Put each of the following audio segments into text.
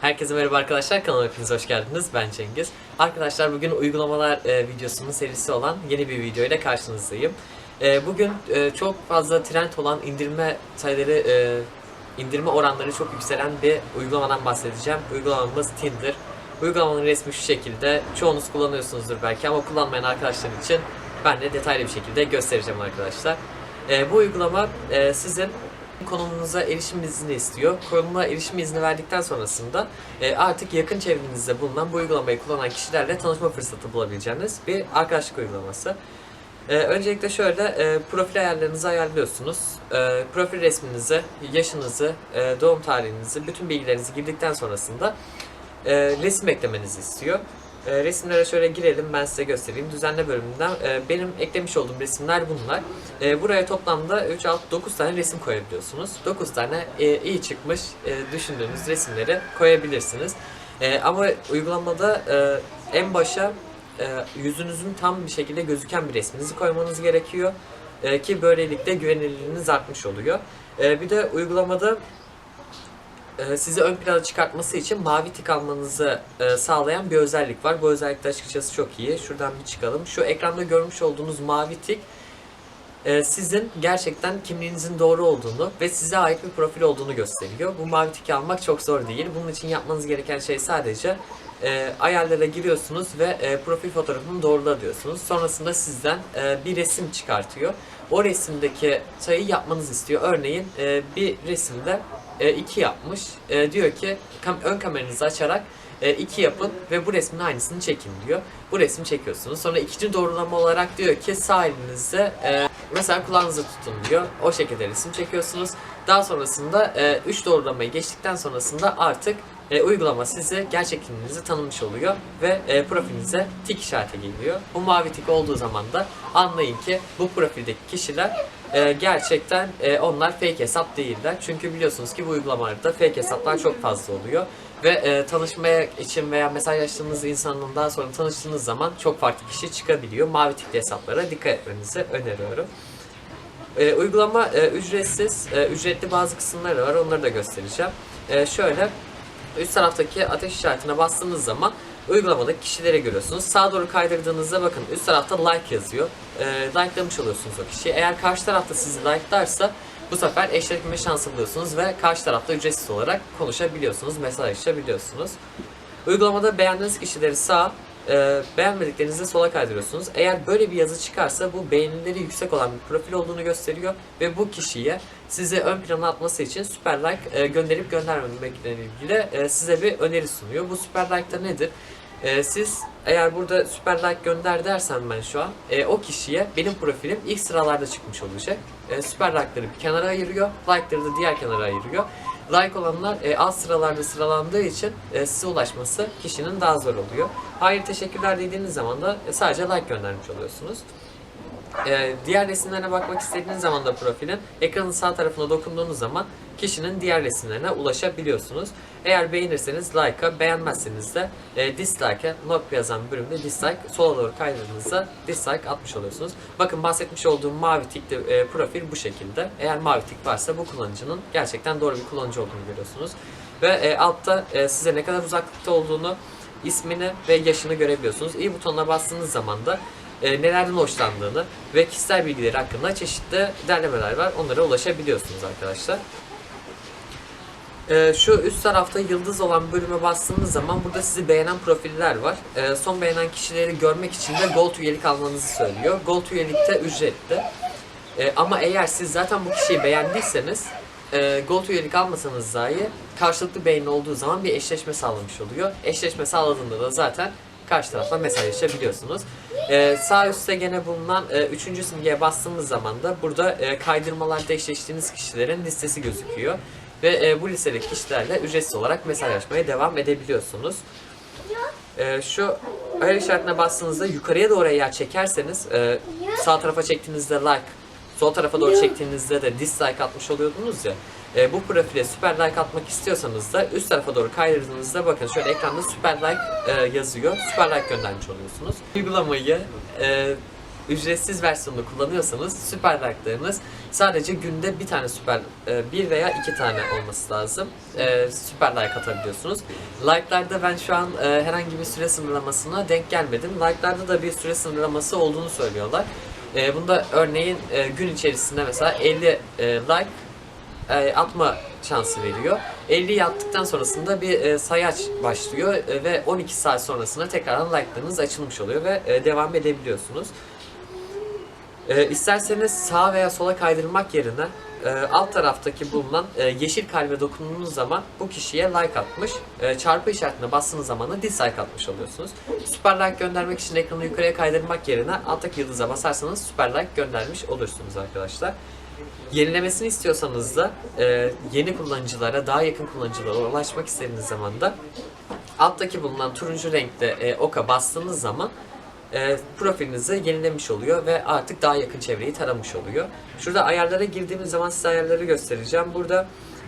Herkese merhaba arkadaşlar, kanalıma hepiniz hoş geldiniz. Ben Cengiz. Arkadaşlar bugün uygulamalar e, videosunun serisi olan yeni bir video ile karşınızdayım. E, bugün e, çok fazla trend olan indirme sayıları, e, indirme oranları çok yükselen bir uygulamadan bahsedeceğim. Uygulamamız Tinder. Uygulamanın resmi şu şekilde. Çoğunuz kullanıyorsunuzdur belki ama kullanmayan arkadaşlar için ben de detaylı bir şekilde göstereceğim arkadaşlar. E, bu uygulama e, sizin konumunuza erişim izni istiyor. Konuma erişim izni verdikten sonrasında e, artık yakın çevrenizde bulunan bu uygulamayı kullanan kişilerle tanışma fırsatı bulabileceğiniz bir arkadaşlık uygulaması. E, öncelikle şöyle e, profil ayarlarınızı ayarlıyorsunuz. Profil resminizi, yaşınızı, doğum tarihinizi, bütün bilgilerinizi girdikten sonrasında resim eklemenizi istiyor. E, resimlere şöyle girelim ben size göstereyim. Düzenle bölümünden e, benim eklemiş olduğum resimler bunlar. E, buraya toplamda 3, 6, 9 tane resim koyabiliyorsunuz. 9 tane e, iyi çıkmış e, düşündüğünüz resimleri koyabilirsiniz. E, ama uygulamada e, en başa e, yüzünüzün tam bir şekilde gözüken bir resminizi koymanız gerekiyor. E, ki böylelikle güvenilirliğiniz artmış oluyor. E, bir de uygulamada sizi ön plana çıkartması için mavi tik almanızı e, sağlayan bir özellik var. Bu özellik de açıkçası çok iyi. Şuradan bir çıkalım. Şu ekranda görmüş olduğunuz mavi tik e, sizin gerçekten kimliğinizin doğru olduğunu ve size ait bir profil olduğunu gösteriyor. Bu mavi tiki almak çok zor değil. Bunun için yapmanız gereken şey sadece e, ayarlara giriyorsunuz ve e, profil fotoğrafını doğrula diyorsunuz. Sonrasında sizden e, bir resim çıkartıyor. O resimdeki sayıyı yapmanızı istiyor. Örneğin e, bir resimde 2 yapmış. E, diyor ki kam- ön kameranızı açarak 2 yapın ve bu resmin aynısını çekin diyor. Bu resmi çekiyorsunuz. Sonra ikinci doğrulama olarak diyor ki sağ elinizde e, mesela kulağınızı tutun diyor. O şekilde resim çekiyorsunuz. Daha sonrasında 3 doğrulamayı geçtikten sonrasında artık e, uygulama size gerçek kimliğinizi tanımış oluyor ve e, profilinize tik işareti geliyor. Bu mavi tik olduğu zaman da anlayın ki bu profildeki kişiler e, gerçekten e, onlar fake hesap değiller. Çünkü biliyorsunuz ki bu uygulamalarda fake hesaplar çok fazla oluyor. Ve e, tanışmaya için veya mesajlaştığınız insanın daha sonra tanıştığınız zaman çok farklı kişi çıkabiliyor. Mavi tikli hesaplara dikkat etmenizi öneriyorum. E, uygulama e, ücretsiz, e, ücretli bazı kısımları var. Onları da göstereceğim. E, şöyle üst taraftaki ateş işaretine bastığınız zaman uygulamadaki kişileri görüyorsunuz. Sağa doğru kaydırdığınızda bakın üst tarafta like yazıyor. E, likelamış oluyorsunuz o kişiyi. Eğer karşı tarafta sizi like'larsa bu sefer eşleşme şansı buluyorsunuz ve karşı tarafta ücretsiz olarak konuşabiliyorsunuz, mesajlaşabiliyorsunuz. Uygulamada beğendiğiniz kişileri sağ, e, beğenmediklerinizi sola kaydırıyorsunuz. Eğer böyle bir yazı çıkarsa bu beğenileri yüksek olan bir profil olduğunu gösteriyor ve bu kişiye sizi ön plana atması için süper like e, gönderip göndermemekle ilgili e, size bir öneri sunuyor. Bu süper like da nedir? E, siz eğer burada süper like gönder dersem ben şu an e, o kişiye benim profilim ilk sıralarda çıkmış olacak. E, süper like'ları bir kenara ayırıyor, like'ları da diğer kenara ayırıyor. Like olanlar e, alt sıralarda sıralandığı için e, size ulaşması kişinin daha zor oluyor. Hayır teşekkürler dediğiniz zaman da e, sadece like göndermiş oluyorsunuz. Ee, diğer resimlerine bakmak istediğiniz zaman da profilin ekranın sağ tarafına dokunduğunuz zaman kişinin diğer resimlerine ulaşabiliyorsunuz. Eğer beğenirseniz like'a, beğenmezseniz de e, dislike'a, not yazan bölümde dislike, sola doğru kaydırdığınızda dislike atmış oluyorsunuz. Bakın bahsetmiş olduğum mavi tikli e, profil bu şekilde. Eğer mavi tik varsa bu kullanıcının gerçekten doğru bir kullanıcı olduğunu görüyorsunuz. Ve e, altta e, size ne kadar uzaklıkta olduğunu, ismini ve yaşını görebiliyorsunuz. İyi butonuna bastığınız zaman da e, nelerden hoşlandığını ve kişisel bilgileri hakkında çeşitli derlemeler var. Onlara ulaşabiliyorsunuz arkadaşlar. E, şu üst tarafta yıldız olan bölüme bastığınız zaman burada sizi beğenen profiller var. E, son beğenen kişileri görmek için de Gold üyelik almanızı söylüyor. Gold üyelikte ücretli. E, ama eğer siz zaten bu kişiyi beğendiyseniz e, Gold üyelik almasanız dahi karşılıklı beğeni olduğu zaman bir eşleşme sağlamış oluyor. Eşleşme sağladığında da zaten karşı tarafla mesajlaşabiliyorsunuz. Ee, sağ üstte gene bulunan e, üçüncü simgeye bastığımız zaman da burada e, kaydırmalarda eşleştiğiniz kişilerin listesi gözüküyor. Ve e, bu listedeki kişilerle ücretsiz olarak mesajlaşmaya devam edebiliyorsunuz. E, şu ayar işaretine bastığınızda yukarıya doğru eğer çekerseniz e, sağ tarafa çektiğinizde like, sol tarafa doğru çektiğinizde de dislike atmış oluyordunuz ya. E, bu profile süper like atmak istiyorsanız da üst tarafa doğru kaydırdığınızda bakın şöyle ekranda süper like e, yazıyor. Süper like göndermiş oluyorsunuz. Uygulamayı e, ücretsiz versiyonunu kullanıyorsanız süper like'larınız sadece günde bir tane süper, e, bir veya iki tane olması lazım. E, süper like atabiliyorsunuz. Like'larda ben şu an e, herhangi bir süre sınırlamasına denk gelmedim. Like'larda da bir süre sınırlaması olduğunu söylüyorlar. Bunda örneğin gün içerisinde mesela 50 e, like atma şansı veriyor. 50'yi attıktan sonrasında bir e, sayaç başlıyor e, ve 12 saat sonrasında tekrardan like'larınız açılmış oluyor ve e, devam edebiliyorsunuz. E, isterseniz sağa veya sola kaydırmak yerine e, alt taraftaki bulunan e, yeşil kalbe dokunduğunuz zaman bu kişiye like atmış, e, çarpı işaretine bastığınız zaman da dislike atmış oluyorsunuz. Süper like göndermek için ekranı yukarıya kaydırmak yerine alttaki yıldıza basarsanız süper like göndermiş olursunuz arkadaşlar. Yenilemesini istiyorsanız da e, yeni kullanıcılara, daha yakın kullanıcılara ulaşmak istediğiniz zaman da alttaki bulunan turuncu renkte e, oka bastığınız zaman e, profilinizi yenilemiş oluyor ve artık daha yakın çevreyi taramış oluyor. Şurada ayarlara girdiğimiz zaman size ayarları göstereceğim. Burada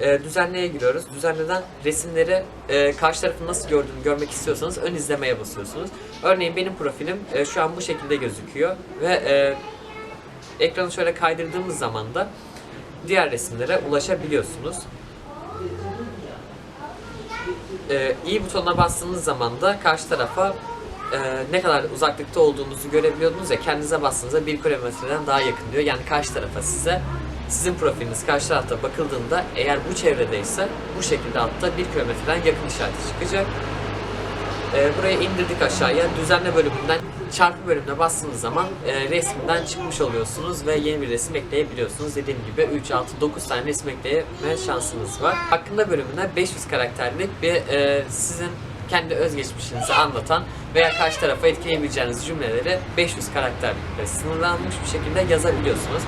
e, düzenleye giriyoruz. Düzenleden resimleri e, karşı tarafın nasıl gördüğünü görmek istiyorsanız ön izlemeye basıyorsunuz. Örneğin benim profilim e, şu an bu şekilde gözüküyor ve e, ekranı şöyle kaydırdığımız zaman da diğer resimlere ulaşabiliyorsunuz. Ee, i butonuna bastığınız zaman da karşı tarafa e, ne kadar uzaklıkta olduğunuzu görebiliyordunuz ya kendinize bastığınızda bir kilometreden daha yakın diyor. Yani karşı tarafa size sizin profiliniz karşı tarafta bakıldığında eğer bu çevredeyse bu şekilde altta bir kilometreden yakın işareti çıkacak. Ee, buraya indirdik aşağıya. Düzenle bölümünden çarpı bölümüne bastığınız zaman e, resminden çıkmış oluyorsunuz ve yeni bir resim ekleyebiliyorsunuz. Dediğim gibi 3, 6, 9 tane resim ekleme şansınız var. Hakkında bölümüne 500 karakterlik bir e, sizin kendi özgeçmişinizi anlatan veya karşı tarafa etkileyebileceğiniz cümleleri 500 karakterlikle sınırlanmış bir şekilde yazabiliyorsunuz.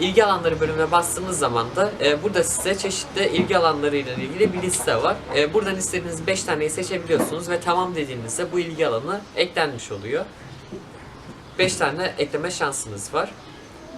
İlgi alanları bölümüne bastığınız zaman da e, burada size çeşitli ilgi alanları ile ilgili bir liste var. E, buradan istediğiniz 5 taneyi seçebiliyorsunuz ve tamam dediğinizde bu ilgi alanı eklenmiş oluyor. 5 tane ekleme şansınız var.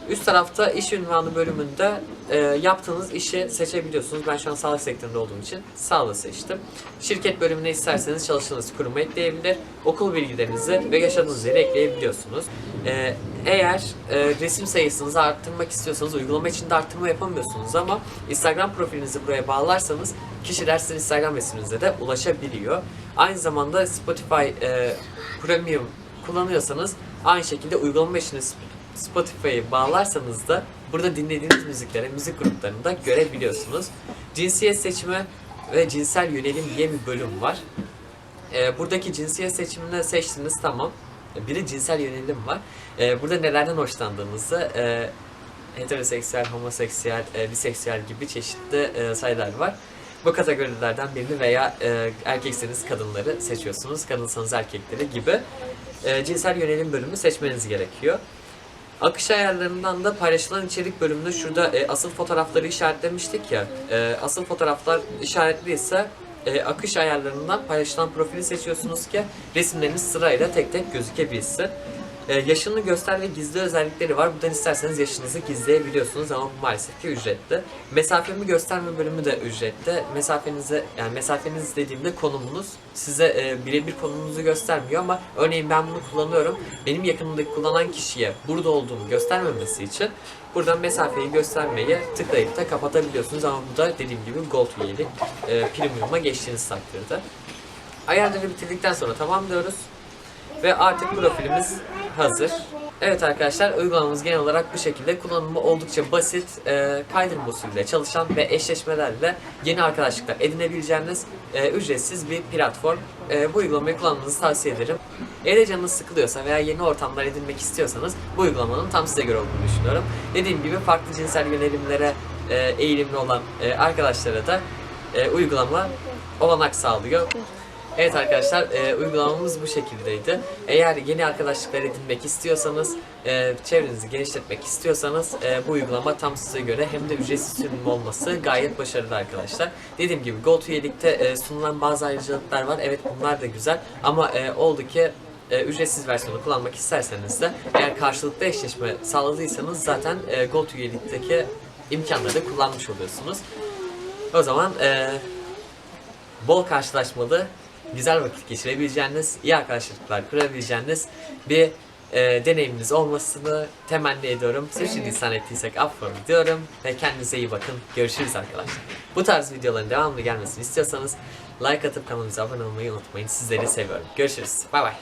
Üst tarafta iş ünvanı bölümünde e, yaptığınız işi seçebiliyorsunuz. Ben şu an sağlık sektöründe olduğum için sağlığı seçtim. Şirket bölümüne isterseniz çalıştığınız kurumu ekleyebilir, okul bilgilerinizi ve yaşadığınız yeri ekleyebiliyorsunuz. E, eğer e, resim sayısınızı arttırmak istiyorsanız uygulama içinde arttırma yapamıyorsunuz ama Instagram profilinizi buraya bağlarsanız kişiler sizin Instagram resminize de ulaşabiliyor. Aynı zamanda Spotify e, Premium kullanıyorsanız aynı şekilde uygulama içinde Spotify'ı bağlarsanız da burada dinlediğiniz müziklere, müzik gruplarını da görebiliyorsunuz. Cinsiyet seçimi ve cinsel yönelim diye bir bölüm var. Ee, buradaki cinsiyet seçimini seçtiniz tamam. Bir de cinsel yönelim var. Ee, burada nelerden hoşlandığınızı e, heteroseksüel, homoseksüel, e, biseksüel gibi çeşitli e, sayılar var. Bu kategorilerden birini veya e, erkekseniz kadınları seçiyorsunuz, kadınsanız erkekleri gibi e, cinsel yönelim bölümü seçmeniz gerekiyor. Akış ayarlarından da paylaşılan içerik bölümünde şurada e, asıl fotoğrafları işaretlemiştik ya. E, asıl fotoğraflar işaretliyse e, akış ayarlarından paylaşılan profili seçiyorsunuz ki resimleriniz sırayla tek tek gözükebilsin. E, yaşını göster ve gizli özellikleri var. Buradan isterseniz yaşınızı gizleyebiliyorsunuz ama bu maalesef ki ücretli. Mesafemi gösterme bölümü de ücretli. Mesafenizi yani mesafeniz dediğimde konumunuz size e, birebir konumunuzu göstermiyor ama örneğin ben bunu kullanıyorum. Benim yakınımdaki kullanan kişiye burada olduğumu göstermemesi için buradan mesafeyi göstermeyi tıklayıp da kapatabiliyorsunuz ama bu da dediğim gibi Gold üyelik e, Premium'a geçtiğiniz takdirde. Ayarları bitirdikten sonra tamam diyoruz. Ve artık profilimiz hazır. Evet arkadaşlar uygulamamız genel olarak bu şekilde kullanımı oldukça basit, e, kaydırma usulüyle çalışan ve eşleşmelerle yeni arkadaşlıklar edinebileceğiniz e, ücretsiz bir platform. E, bu uygulamayı kullanmanızı tavsiye ederim. Eğer canınız sıkılıyorsa veya yeni ortamlar edinmek istiyorsanız bu uygulamanın tam size göre olduğunu düşünüyorum. Dediğim gibi farklı cinsel yönelimlere e, eğilimli olan e, arkadaşlara da e, uygulama olanak sağlıyor. Evet arkadaşlar e, uygulamamız bu şekildeydi. Eğer yeni arkadaşlıklar edinmek istiyorsanız, e, çevrenizi genişletmek istiyorsanız e, bu uygulama tam size göre hem de ücretsiz sunum olması gayet başarılı arkadaşlar. Dediğim gibi GoTo üyelikte e, sunulan bazı ayrıcalıklar var. Evet bunlar da güzel ama e, oldu ki e, ücretsiz versiyonu kullanmak isterseniz de eğer karşılıklı eşleşme sağladıysanız zaten e, GoTo üyelikteki imkanları da kullanmış oluyorsunuz. O zaman e, bol karşılaşmalı, güzel vakit geçirebileceğiniz, iyi arkadaşlıklar kurabileceğiniz bir e, deneyiminiz olmasını temenni ediyorum. Sürçülisan ettiysek affola diyorum ve kendinize iyi bakın. Görüşürüz arkadaşlar. Bu tarz videoların devamlı gelmesini istiyorsanız like atıp kanalımıza abone olmayı unutmayın. Sizleri seviyorum. Görüşürüz. Bay bay.